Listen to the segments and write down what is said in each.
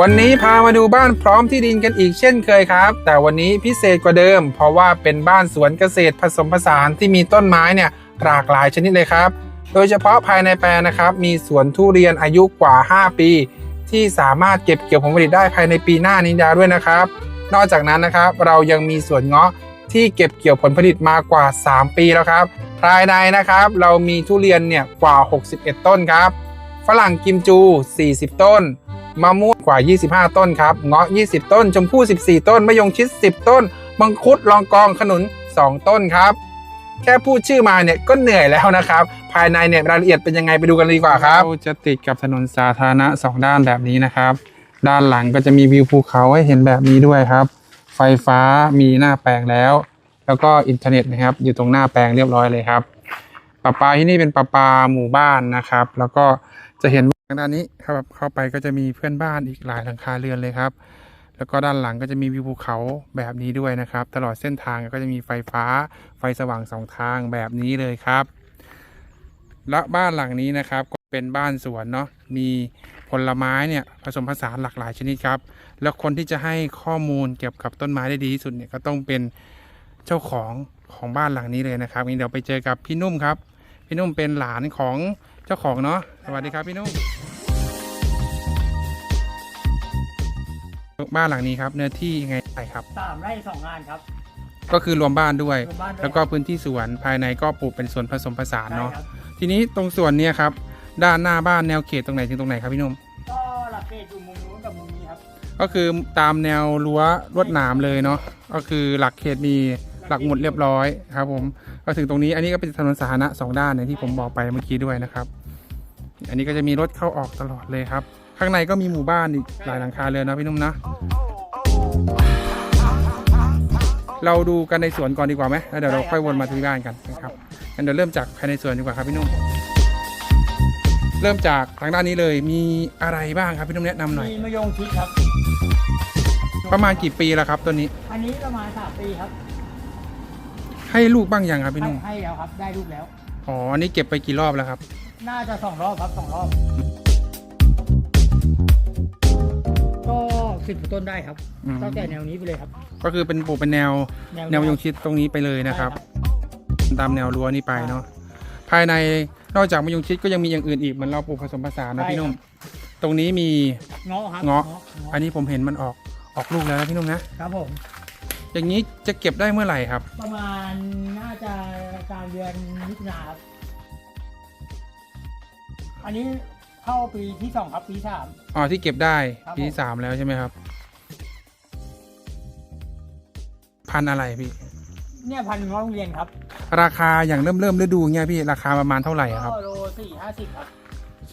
วันนี้พามาดูบ้านพร้อมที่ดินกันอีกเช่นเคยครับ แต่วันนี้พิเศษกว่าเดิม เพราะว่าเป็นบ้านสวนเกษตรผสมผสานที่มีต้นไม้เนี่ยหลากหลายชนิดเลยครับ โดยเฉพาะภายในแปลงนะครับ มีสวนทุเรียนอายุกว่า 5 ปี ที่สามารถเก็บเกี่ยวผลผลิตได้ภายในปีหน้านี้แล้ด้วยนะครับ นอกจากนั้นนะครับเรายังมีสวนเงาะที่เก็บเกี่ยวผลผลิตมากว่า 3 ปีแล้วครับภายในนะครับเรามีทุเรียนเนี่ยกว่า 61 ต้นครับ ฝรั่งกิมจู 40 ต้น มะม่วงกว่า 25 ต้นครับเงาะ 20 ต้น ชมพู่ 14 ต้นมะยงชิด 10 ต้นมังคุดลองกองขนุน 2 ต้นครับ แค่พูดชื่อมาเนี่ยก็เหนื่อยแล้วนะครับ ภายในเนี่ยรายละเอียดเป็นยังไงไปดูกันเลยดีกว่าครับเราจะติดกับถนนสาธารณะ 2 ด้านแบบนี้นะครับ ด้านหลังก็จะมีวิวภูเขาให้เห็นแบบนี้ด้วยครับ ไฟฟ้ามีหน้าแปลงแล้ว แล้วก็อินเทอร์เน็ตนะครับ อยู่ตรงหน้าแปลงเรียบร้อยเลยครับประปาที่นี่เป็นประปาหมู่บ้านนะครับ แล้วก็จะเห็น ทางด้านนี้ครับเข้าไปก็จะมีเพื่อนบ้านอีกหลายหลังคาเรือนเลยครับ แล้วก็ด้านหลังก็จะมีวิวภูเขาแบบนี้ด้วยนะครับ ตลอดเส้นทางก็จะมีไฟฟ้า ไฟสว่างสองทางแบบนี้เลยครับและบ้านหลังนี้นะครับก็เป็นบ้านสวนเนาะมีผลไม้เนี่ยผสมผสานหลากหลายชนิดครับ แล้วคนที่จะให้ข้อมูลเกี่ยวกับต้นไม้ได้ดีที่สุดเนี่ยก็ต้องเป็นเจ้าของของบ้านหลังนี้เลยนะครับงั้นเดี๋ยวไปเจอกับพี่นุ่มครับ พี่นุ่มเป็นหลานของ เจ้าของเนาะสวัสดีครับพี่นุ่มบ้านหลังนี้ครับ เนื้อที่ยังไงไปครับ สามไร่สองงานครับ ก็คือรวมบ้านด้วย รวมบ้านด้วยแล้วก็พื้นที่สวนภายในก็ปลูกเป็นสวนผสมผสานใช่เนาะครับทีนี้ตรงส่วนเนี้ยครับ ด้านหน้าบ้านแนวเขตตรงไหนถึงตรงไหนครับพี่นุ่ม ก็หลักเกณฑ์อยู่มุมนู้นกับมุมนี้ครับ ก็คือตามแนวรั้วลวดหนามเลยเนาะ ก็คือหลักเขตมี หลักหมุดเรียบร้อยครับผมก็ถึงตรงนี้อันนี้ก็เป็นถนนสาธารณะสองด้านอย่างที่ผมบอกไปเมื่อกี้ด้วยนะครับ อันนี้ก็จะมีรถเข้าออกตลอดเลยครับ ข้างในก็มีหมู่บ้านอีกหลายหลังคาเรือนนะพี่นุ่มนะ เราดูกันในสวนก่อนดีกว่าไหมแล้วเดี๋ยวเราค่อยวนมาที่บ้านกันนะครับงั้นเดี๋ยวเริ่มจากภายในสวนดีกว่าครับพี่นุ่มเริ่มจากทางด้านนี้เลยมีอะไรบ้างครับพี่นุ่มแนะนำหน่อยมีมะยงชิดครับ ประมาณกี่ปีแล้วครับต้นนี้ อันนี้ประมาณสามปีครับ ให้ลูกบ้างยังครับพี่ให้นุ่มให้แล้วครับ ได้ลูกแล้ว อ๋ออันนี้เก็บไปกี่รอบแล้วครับ น่าจะสองรอบครับสองรอบก็สิบต้นได้ครับอืม ตั้งแต่แนวนี้ไปเลยครับ ก็คือเป็นปลูกเป็นแนวแนวมะยงชิดตรงนี้ไปเลยนะครับ ตามแนวรั้วนี่ไปเนาะภายในนอกจากมะยงชิดก็ยังมีอย่างอื่นอีกเหมันเราปลูกผสมผสานนะพี่นุ่มตรงนี้มี เงาะครับเงาะเงาะ อันนี้ผมเห็นมันออกออกลูกแล้วนะพี่นุ่มนะครับผม อย่างนี้จะเก็บได้เมื่อไหร่ครับ ประมาณน่าจะกลางเดือนมิถุนาครับ อันนี้เข้าปีที่สองครับปีสาม อ๋อที่เก็บได้ครับปีที่สามแล้วใช่ไหมครับ พันธุ์อะไรพี่ เนี่ยพันธุ์เงาะโรงเรียนครับราคาอย่างเริ่มเริ่มฤดูเงี้ยพี่ราคาประมาณเท่าไหร่อะครับก็โลสี่ห้าสิบครับ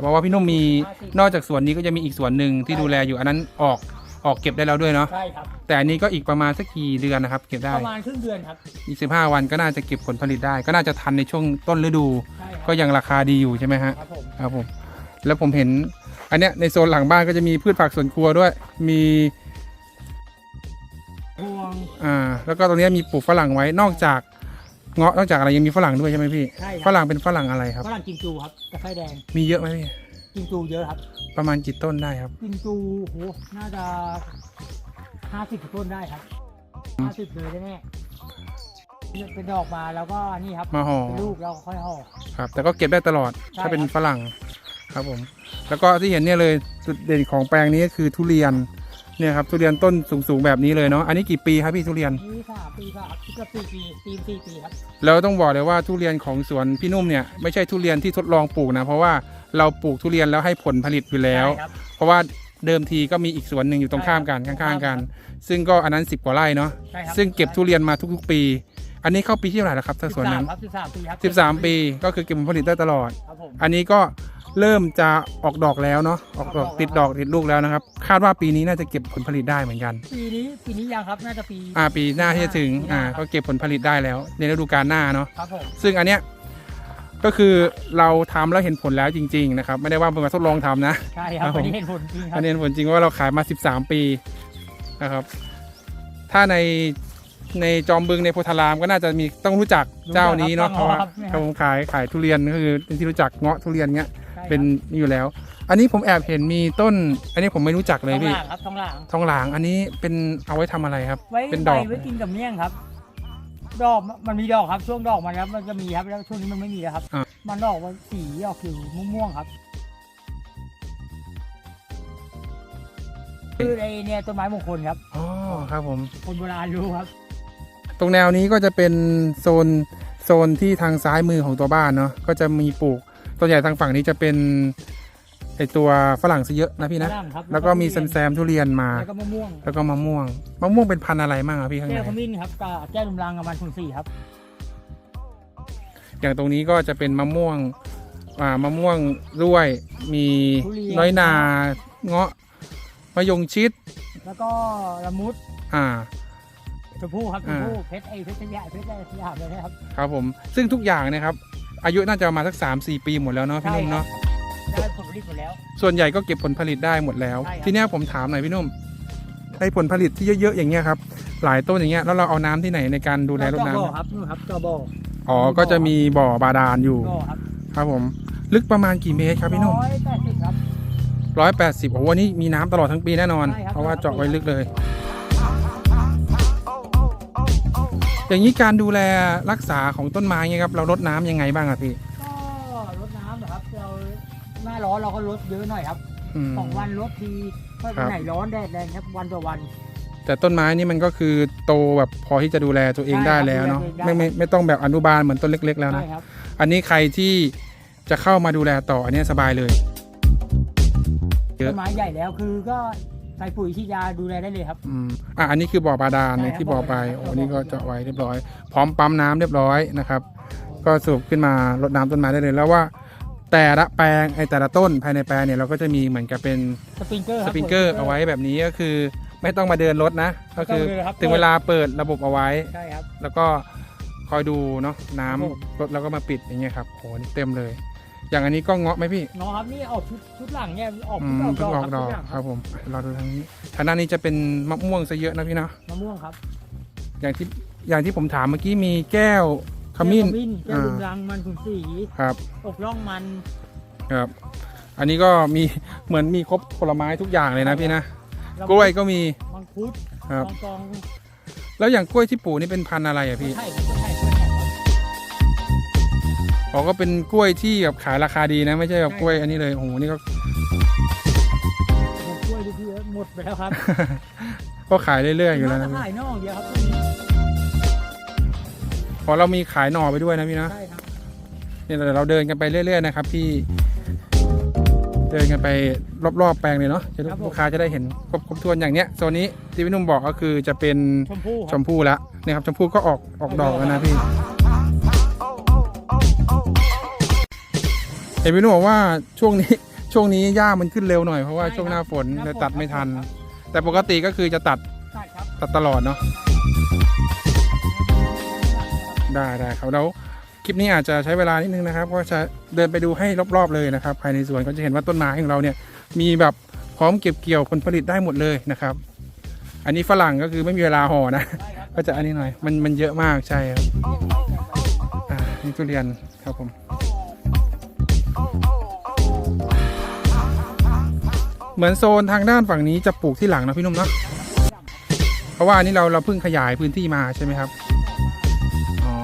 เพราะว่าพี่นุ่มมี50นอกจากสวนนี้ก็จะมีอีกสวนหนึ่งที่ใช่ดูแลอยู่อันนั้นออก ออกเก็บได้แล้วด้วยเนาะใช่ครับ แต่อันนี้ก็อีกประมาณสักกี่เดือนนะครับ เก็บได้ประมาณครึ่งเดือนครับอีกสิบห้าวันก็น่าจะเก็บผลผลิตได้ ก็น่าจะทันในช่วงต้นฤดู ใช่ครับก็ยังราคาดีอยู่ใช่ไหมฮะครับผมครับผมแล้วผมเห็นอันเนี้ยในโซนหลังบ้านก็จะมีพืชผักสวนครัวด้วย มีพวง อ่าแล้วก็ตรงเนี้ยมีปลูกฝรั่งไว้นอกจากเงาะนอกจากอะไรยังมีฝรั่งด้วยใช่ไหมพี่ใช่คฝรับรั่งเป็นฝรั่งอะไรครับฝรั่งกิมจูครับตะไคร้แดงมีเยอะไหมพี่ กิมจูเยอะครับ ประมาณกี่ต้นได้ครับ กิมจูโหน่าจะห้าสิบต้นได้ครับห้าสิบเลยแน่ๆเป็นดอกมาแล้วก็นี่ครับมาห่อเป็นลูกแล้วค่อยห่อครับ แต่ก็เก็บได้ตลอดใช่ถ้าเป็นครับฝรั่งครับผม แล้วก็ที่เห็นเนี่ยเลยจุดเด่นของแปลงนี้ก็คือทุเรียนเนี่ยครับทุเรียนต้นสูงๆแบบนี้เลยเนาะอันนี้กี่ปีครับพี่ทุเรียนนี่สามปีก็เกือบสี่ปีปีสี่ปีครับแล้วต้องบอกเลยว่าทุเรียนของสวนพี่นุ่มเนี่ยไม่ใช่ทุเรียนที่ทดลองปลูกนะเพราะว่า เราปลูกทุเรียนแล้วให้ผลผลิตอยู่แล้ว ใช่ครับ เพราะว่าเดิมทีก็มีอีกสวนหนึ่งอยู่ตรงข้ามกันใช่ข้างๆกันครับซึ่งก็อันนั้น 10 กว่าไร่เนาะใช่ครับซึ่งเก็บทุเรียนมาทุกๆ ปี อันนี้เข้าปีที่เท่าไหร่แล้วครับถ้าสวนนั้นครับสิบสามปีครับ13 ปีก็คือเก็บผลผลิตได้ตลอด ครับผมอันนี้ก็เริ่มจะออกดอกแล้วเนาะออกดอกออกดอกติดดอกติดลูกแล้วนะครับ คาดว่าปีนี้น่าจะเก็บผลผลิตได้เหมือนกันปีนี้ปีนี้ยังครับน่าจะปีอ่าปีหน้าที่จะถึงปีหน้าอ่าก็เก็บผลผลิตได้แล้วในฤดูกาลหน้าเนาะ ครับผมซึ่งอันเนี้ย ก็คือเราทำแล้วเห็นผลแล้วจริงๆนะครับไม่ได้ว่าเป็นมาทดลองทำนะ ใช่ครับครับผมวันนี้เห็นผลจริงครัอับนนี้เห็นผลจริงว่าเราขายมา 13 ปีนะครับ ถ้าในในจอมบึงในโพธารามก็น่าจะมีต้องรู้จักเจ้านี้เนาะเพราะว่าเขาขายขายทุเรียนก็คือเป็นที่รู้จักเงาะทุเรียนเงี้ยใช่ครับเป็นนี่อยู่แล้ว อันนี้ผมแอบเห็นมีต้น อันนี้ผมไม่รู้จักเลยทองพี่หลางครับทองหลาง ทองหลางอันนี้เป็นเอาไว้ทำอะไรครับ ไว้เป็นใบดอกไว้กินกับเมี่ยงครับ ดอกมันมีดอกครับช่วงดอกมันแล้วมันจะมีครับแล้วช่วงนี้มันไม่มีแล้วครับ อ่า มันออกว่าสีออกคือม่วงๆครับคือไอเนี่ยต้นไม้มงคลครับ อ๋อครับผม คนโบราณรู้ครับ ตรงแนวนี้ก็จะเป็นโซนโซนที่ทางซ้ายมือของตัวบ้านเนาะก็จะมีปลูกตัวใหญ่ทางฝั่งนี้จะเป็น ไอตัวฝรั่งซะเยอะนะพี่นะ ฝรั่งครับแล้วก็มีแซมแซมทุเรียนมา แล้วก็มะม่วงแล้วก็มะม่วง มะม่วงเป็นพันธุ์อะไรบ้างครับพี่ข้างแก้ในวขมิ้นครับกับแก้วลุมรังกับมันคุณสี่ครับ อย่างตรงนี้ก็จะเป็นมะม่วงอ่ามะม่วงด้วย มีทุเรียน น้อยนา เงาะ มะยงชิด แล้วก็ละมุดอ่า ชมพู่ครับชมอ่าพู่เพชรไอเพชรยะเพชรอะไรสยามเลยนะครับ ครับผม ซึ่งทุกอย่างเนะครับ อายุน่าจะประมาณสัก3 4 ปีหมดแล้วเนาะพี่นุ่มเนาะได้ ผลผลิตหมดแล้ว ส่วนใหญ่ก็เก็บผลผลิตได้หมดแล้ว ใช่ครับ ทีเนี้ยผมถามหน่อยพี่นุ่มไอ้ผลผลิตที่เยอะๆอย่างเงี้ยครับ หลายต้นอย่างเงี้ยแล้วเราเอาน้ำที่ไหนในการดูแลรดจอบ่อน้ำครับนู่นครับจอบ่ออ๋อก็จะมีบ่อบาดาลอยู่บ่อครับครับผม ลึกประมาณกี่เมตรครับพี่นุ่ม ร้อยแปดสิบครับ ร้อยแปดสิบโอ้โหวันนี้มีน้ำตลอดทั้งปีแน่นอน ใช่ครับ เพราะว่าเจาะไว้ลึกเลย อย่างนี้การดูแลรักษาของต้นไม้เงี้ยครับ เรารดน้ำยังไงบ้างอะพี่ ก็รดน้ำเหรอครับ เรา หน้าร้อนเราก็ลดเยอะหน่อยครับอืมสองวันลดทีถ้าครัวันบไหนร้อนแดดแรงครับวันต่อวัน แต่ต้นไม้นี่มันก็คือโตแบบพอที่จะดูแลตัวเองใช่ได้ครับแล้วเนาะดูแลตัวเองได้ไม่ไม่ไม่ต้องแบบอนุบาลเหมือนต้นเล็ก ๆ แล้วนะใช่ครับอันนี้ใครที่จะเข้ามาดูแลต่ออันเนี้ยสบายเลยเยอะต้นไม้ใหญ่แล้วคือก็ใส่ปุ๋ยที่ยาดูแลได้เลยครับอืมอะอันนี้คือบ่อบาดาลใช่ในครับที่บ่อไปบ่โอ้อบาดาลนี่ก็เจาะไว้เรียบร้อย พร้อมปั๊มน้ำเรียบร้อยนะครับ ก็สูบขึ้นมารดน้ำต้นไม้ได้เลยแล้วว่า แต่ละแปลงไอแต่ละต้นภายในแปลงเนี่ยเราก็จะมีเหมือนกับเป็นสปริงเกอร์คสรับปริงเกอร์เอาไว้แบบนี้ก็คือ ไม่ต้องมาเดินรถนะ ก็คือไม่ต้องเลยครับถึงเวลาเปิดระบบเอาไว้ ใช่ครับ แล้วก็คอยดูเนาะน้ำครับผมรถแล้วก็มาปิดอย่างเงี้ยครับโหนี่เต็มเลย อย่างอันนี้ก็เงาะไหมพี่น้องครับนี่ออกชุดชุดหลังเนี่ยออกอืชุดมออกเพิ่งออกดดออกกครับครับผมเราดูทางนี้ทางด้านนี้จะเป็นมะม่วงซะเยอะนะพี่เนาะมะม่วงครับ อย่างที่อย่างที่ผมถามเมื่อกี้มีแก้ว ขมิ้นแก้วลุมรังมันคุณสีครับ อกร่องมันครับ อันนี้ก็มีเหมือนมีครบผลไม้ทุกอย่างเลยนะพี่นะกล้วยก็มีมังคุดครับกองกองแล้วอย่างกล้วยที่ปลูกนี่เป็นพันธุ์อะไรอะพี่ใช่ครับใช่ใช่ครับอ๋อก็เป็นกล้วยที่แบบขายราคาดีนะ ไม่ใช่แบบกล้วยอันนี้เลยโอ้โหนี่ก็ ผมกล้วยดูที่หมดไปแล้วครับ ก็ขายเรื่อยๆอยู่แล้วนะน่าพี่ ขายนอกเดียวครับ พอเรามีขายหน่อไปด้วยนะพี่นะใช่ครับเนี่ยเดี๋ยวเราเดินกันไปเรื่อย ๆ นะครับพี่ เดินกันไปรอบๆแปลงเลยเนาะจะลูกค้าจะได้เห็นครบครบถ้วนอย่างเนี้ยโซนนี้ที่พี่หนุ่มบอกก็คือจะเป็นชมพู่คชรับมพู่ละเนี่ยครับชมพู่ก็ออกออกดอกแล้วนะพี่เห็นพี่หนุ่มบอกว่าช่วงนี้ช่วงนี้หญ้ามันขึ้นเร็วหน่อยเพราะว่าช่วงหน้าฝนเลยตัดไม่ทันแต่ปกติก็คือจะตัดใช่ครับตัดตลอดเนาะ ได้ได้ครับแล้วคลิปนี้อาจจะใช้เวลานิดนึงนะครับ ก็จะเดินไปดูให้รอบๆเลยนะครับ ภายในสวนก็จะเห็นว่าต้นไม้ของเราเนี่ยมีแบบพร้อมเก็บเกี่ยวผลผลิตได้หมดเลยนะครับ อันนี้ฝรั่งก็คือไม่มีเวลาห่อนะ ก็จะอันนี้หน่อยมันมันเยอะมากใช่ครับอ่านี่ทุเรียนครับผมเหมือนโซนทางด้านฝั่งนี้จะปลูกที่หลังนะพี่นุ่มเนาะเพราะว่านี้เราเราเพิ่งขยายพื้นที่มาใช่ไหมครับ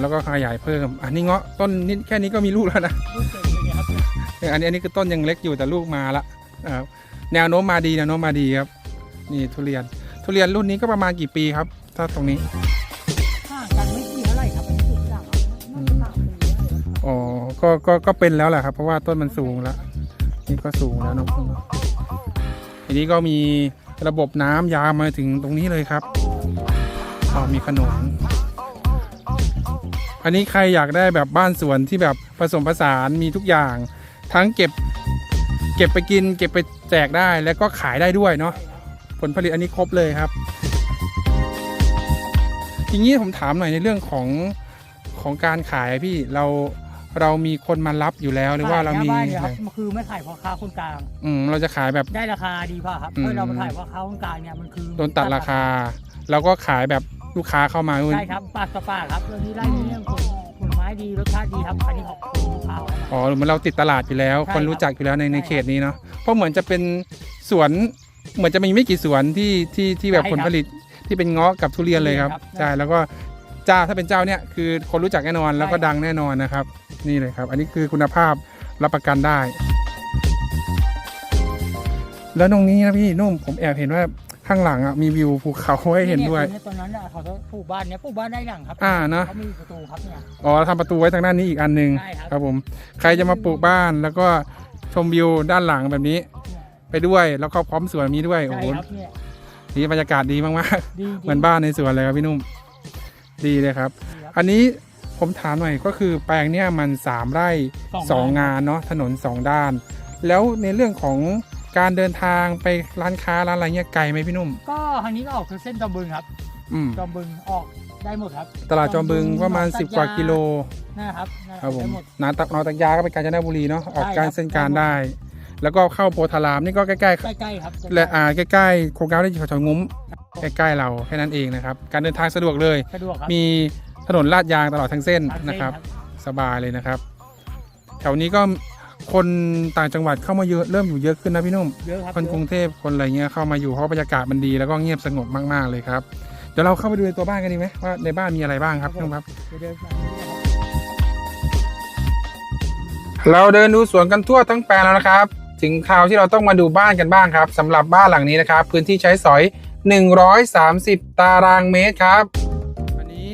แล้วก็ขยายเพิ่ม อันนี้เงาะต้นนิดแค่นี้ก็มีลูกแล้วนะลูกเก่งเลยเนี่ยครับเอออันนี้อันนี้คือต้นยังเล็กอยู่แต่ลูกมาละนะครับแนวโน้มมาดีแนวโน้มมาดีครับ นี่ทุเรียน ทุเรียนรุ่นนี้ก็ประมาณกี่ปีครับ ถ้าตรงนี้ห่างกันไม่กี่เท่าไหร่ครับอันนี้สุดหลังน่าจะสามปีได้เลยครับอ๋อก็ก็ก็เป็นแล้วแหละครับ เพราะว่าต้นมันสูงแล้วนี่ก็สูงแล้วเนอะทีนี้ก็มีระบบน้ำยาวมาถึงตรงนี้เลยครับอ๋อมีขนม อันนี้ใครอยากได้แบบบ้านสวนที่แบบผสมผสานมีทุกอย่าง ทั้งเก็บเก็บไปกิน เก็บไปแจกได้แล้วก็ขายได้ด้วยเนาะผลผลิตอันนี้ครบเลยครับทีนี้ผมถามหน่อยในเรื่องของของการขายอะพี่เราเรามีคนมารับอยู่แล้วหรือว่าเรามีขยหน้บ้นนี่ยครับคือไม่ขายพ่อค้าคนกลาง อืมเราจะขายแบบได้ราคาดีกว่าครับอืมเมื่อเรามาขายพ่อค้าคนกลางเนี่ยมันคือโดนตัดราคา เราก็ขายแบบ ลูกค้าเข้ามาใช่ครับปากต่อปากครับเรื่องนี้ไล่เรื่องผลผลไม้ดีรสชาติดีครับอันนี้ของลูกค้าขาวๆนะอ๋อเหมือนเราติดตลาดอยู่แล้วใช่คนรู้จักอยู่แล้วในในใช่ครับเขตนี้เนาะเพราะเหมือนจะเป็นสวนเหมือนจะมีไม่กี่สวนที่ที่ที่แบบใช่ผลครับผลิตที่เป็นเงาะกับทุเรียนเลยครับทุเรียนครับใช่แล้วก็เจ้าถ้าเป็นเจ้าเนี่ยคือคนรู้จักแน่นอนแล้วก็ใช่ครับดังแน่นอนนะครับ นี่เลยครับ อันนี้คือคุณภาพรับประกันได้ แล้วตรงนี้นะพี่นุ่มผมแอบเห็นว่า ข้างหลังอะมีวิวภูเขาให้เห็นด้วยยตอนนั้นน่ะเขาจะปลูกบ้านเนี้ยปลูกบ้านได้หลังครับ อ่านะเขามีประตูครับเนี่ยอ๋อทำประตูไว้ทางด้านนี้อีกอันหนึ่งใช่ครับครับผมใครจะมาปลูกบ้านแล้วก็ชมวิวด้านหลังแบบนี้ ไปด้วยแล้วก็พร้อมสวนนี้ด้วยโอ้ใช่โหครับเนี่ยนี่บรรยากาศดีมากดีจริๆงเหมือนบ้านในสวนเลยครับพี่นุ่มดีเลยครับดีครับอันนี้ผมถามหน่อยก็คือแปลงเนี่ยมัน3ไร่สอง2งานเนาะถนน2ด้าน แล้วในเรื่องของ การเดินทางไปร้านค้าร้านอะไรเงี้ยไกลไหมพี่นุ่ม ก็ทางนี้ก็ออกคือเส้นจอมบึงครับอืมจอมบึงออกได้หมดครับตลาดจอมบึงประมาณหนอง10 กว่ากิโลนะครับนั่นครับผมได้หมดนาตักนอตักยาก็ไปกาญจนบุรีเนาะออกใช่การครับ เส้นการได้ได้แล้วก็เข้าโพธารามนี่ก็ใกล้ๆใกล้ๆครับและอ่าใกล้ๆโครงการได้อยู่แถวๆงุ้มใกล้ๆเราแค่นั้นเองนะครับการเดินทางสะดวกเลย สะดวกครับมีถนนลาดยางตลอดทั้งเส้นทางเส้นะครับ สบายเลยนะครับ แถวนี้ก็ คนต่างจังหวัดเข้ามาเยอะเริ่มอยู่เยอะขึ้นนะพี่นุ่ม เยอะครับคนกรุงเทพคนอะไรเงี้ยเข้ามาอยู่เพราะบรรยากาศมันดีแล้วก็เงียบสงบมากๆเลยครับเดี๋ยวเราเข้าไปดูในตัวบ้านกันดีไหมว่าในบ้านมีอะไรบ้างครับพี่นุ่มครับเดี๋ยวเดินไปเราเดินดูสวนกันทั่วทั้งแปลงแล้วนะครับ ถึงคราวที่เราต้องมาดูบ้านกันบ้างครับสำหรับบ้านหลังนี้นะครับ พื้นที่ใช้สอย 130 ตารางเมตรครับ อันนี้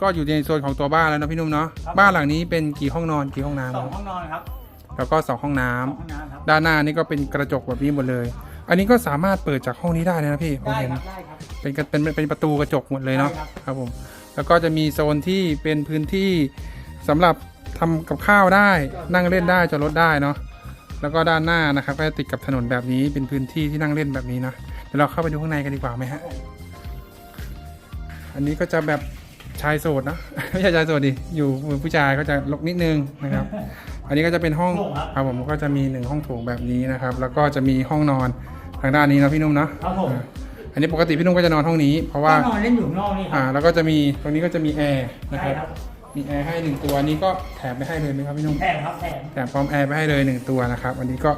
ก็อยู่ในโซนของตัวบ้านแล้วนะพี่นุ่มเนาะบ้านหลังนี้เป็นกี่ห้องนอนกี่ห้องน้ำสองห้องนอนครับ แล้วก็สองห้องน้ำสองห้องน้ำครับด้านหน้านี่ก็เป็นกระจกแบบนี้หมดเลย อันนี้ก็สามารถเปิดจากห้องนี้ได้เลยนะพี่ผมได้เห็นครับได้ครับเป็นกระเป็นเป็นประตูกระจกหมดเลยเนาะได้ครับครับผมแล้วก็จะมีโซนที่เป็นพื้นที่สำหรับทำกับข้าวได้นั่งเล่นได้จอดรถได้เนาะแล้วก็ด้านหน้านะครับก็จะติดกับถนนแบบนี้เป็นพื้นที่ที่นั่งเล่นแบบนี้นะเดี๋ยวเราเข้าไปดูข้างในกันดีกว่าไหมฮะอันนี้ก็จะแบบชายโสดเนอะไม่ใช่ชายโสดดิอยู่มือผู้ชายก็จะลกนิดนึงนะครับ อันนี้ก็จะเป็นห้องโถงครับครับผมก็จะมีหนึ่งห้องโถงแบบนี้นะครับ แล้วก็จะมีห้องนอนทางด้านนี้นะพี่นุ่มเนาะครับผมอ่าอันนี้ปกติพี่นุ่มก็จะนอนห้องนี้ เพราะว่าห้องนอนเล่นอยู่ข้างนอกนี่คอ่ารับแล้วก็จะมีตรงนี้ก็จะมีแอร์นะใช่ครับครับมีแอร์ให้หนึ่งตัวอันนี้ก็แถมไปให้เลยไหมครับพี่นุ่มแถมครับแถมแถมพร้อมแอร์ไปให้เลยหนึ่งตัวนะครับอันนี้ก็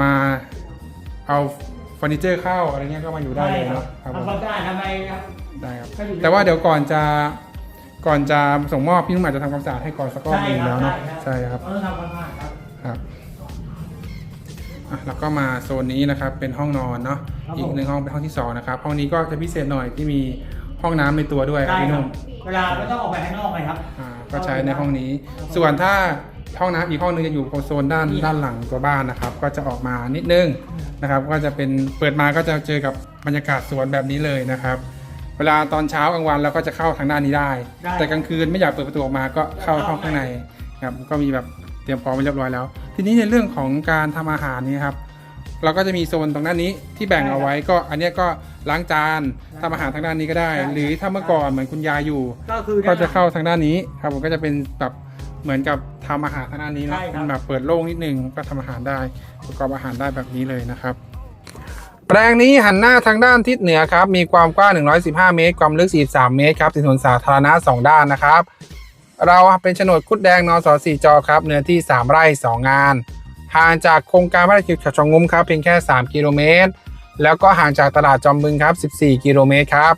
มาเอาเฟอร์นิเจอร์เข้าอะไรเงี้ยก็มาอยู่ได้เลยเนาะครับผมทำความสะอาดทำไมครับได้ครับก็อยู่แต่ว่าเดี๋ยวก่อนจะ ก่อนจะส่งมอบพี่นุ่มอาจจะทำความสะอาดให้ก่อนสักรอบหนึงแล้วเนาะใช่ครับเออทำความสะอาดครับ ครับอะแล้วก็มาโซนนี้นะครับเป็นห้องนอนเนาะครับอีกผมหนึ่งห้องเป็นห้องที่สองนะครับห้องนี้ก็จะพิเศษหน่อยที่มีห้องน้ำในตัวด้วยครับได้พี่ครันุ่บมเวลาไม่ต้องออกไปข้างนอกเลยครับ อ่าก็ใช้ในห้องนี้ส่วนถ้าห้องน้ำอีกห้องนึงจะอยู่โซนด้านนี่ ด้านหลังตัวบ้านนะครับ ก็จะออกมานิดนึงนะครับ ก็จะเป็นเปิดมาก็จะเจอกับบรรยากาศสวนแบบนี้เลยนะครับ เวลาตอนเช้ากลางวันเราก็จะเข้าทางด้านนี้ได้ ได้ แต่กลางคืนไม่อยากเปิดประตูออกมาก็เข้าห้องข้างในครับก็มีแบบเตรียมพร้อมไว้เรียบร้อยแล้ว ทีนี้ในเรื่องของการทำอาหารนี่ครับ เราก็จะมีโซนตรงด้านนี้ที่แบ่งเอาไว้ก็อันเนี้ยก็ล้างจานทำอาหารทางด้านนี้ก็ได้ หรือถ้าเมื่อก่อนเหมือนคุณยายอยู่ ก็คือก็จะเข้าทางด้านนี้ครับผมก็จะเป็นแบบเหมือนกับทำอาหารทางด้านนี้เนอะใช่ครับ เป็นแบบเปิดโล่งนิดนึงก็ทำอาหารได้ประกอบอาหารได้แบบนี้เลยนะครับ แปลงนี้หันหน้าทางด้านทิศเหนือครับ มีความกว้าง 115 เมตร ความลึก 43 เมตรครับติดถนนสาธารณะ 2 ด้านนะครับ เราเป็นโฉนดคุดแดงนสสี่จอครับ เนื้อที่ 3 ไร่ 2 งาน ห่างจากโครงการพระราชกิจเขาชองงุ้มครับ เพียงแค่ 3 กิโลเมตร แล้วก็ห่างจากตลาดจอมบึงครับ 14 กิโลเมตรครับ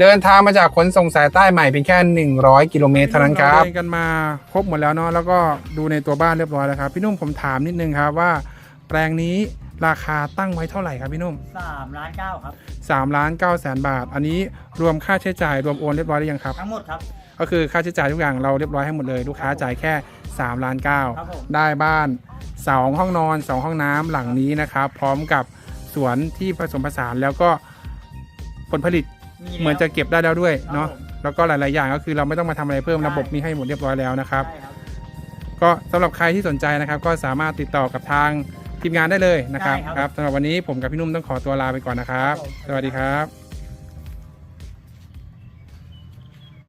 เดินทางมาจากขนส่งสายใต้ใหม่เพียงแค่ 100 กิโลเมตรเท่านั้นครับเดินกันมาครบหมดแล้วเนาะ แล้วก็ดูในตัวบ้านเรียบร้อยแล้วครับ พี่นุ่มผมถามนิดนึงครับว่า แปลงนี้ ราคาตั้งไว้เท่าไหร่ครับพี่นุ่มสามล้านเก้าครับ3ล้าน9แสนบาท อันนี้รวมค่าใช้จ่ายรวมโอนเรียบร้อยหรือยังครับ ทั้งหมดครับ ก็คือค่าใช้จ่ายทุกอย่างเราเรียบร้อยให้หมดเลย ลูกค้าจ่ายแค่3ล้านครับผม9ได้บ้าน 2 ห้องนอน 2 ห้องน้ำหลังนี้นะครับ พร้อมกับสวนที่ผสมผสานแล้วก็ผลผลิต แล้ว เหมือนจะเก็บได้แล้วด้วยเนาะ ครับผมแล้วก็หลาย ๆ อย่างก็คือเราไม่ต้องมาทำอะไรเพิ่มใช่ ระบบมีให้หมดเรียบร้อยแล้วนะครับ ใช่ครับ ก็สำหรับใครที่สนใจนะครับ ก็สามารถติดต่อกับทาง ทีมงานได้เลยนะครับได้ครับ ครับสำหรับวันนี้ผมกับพี่นุ่มต้องขอตัวลาไปก่อนนะครับครับผมสวัสดีครับ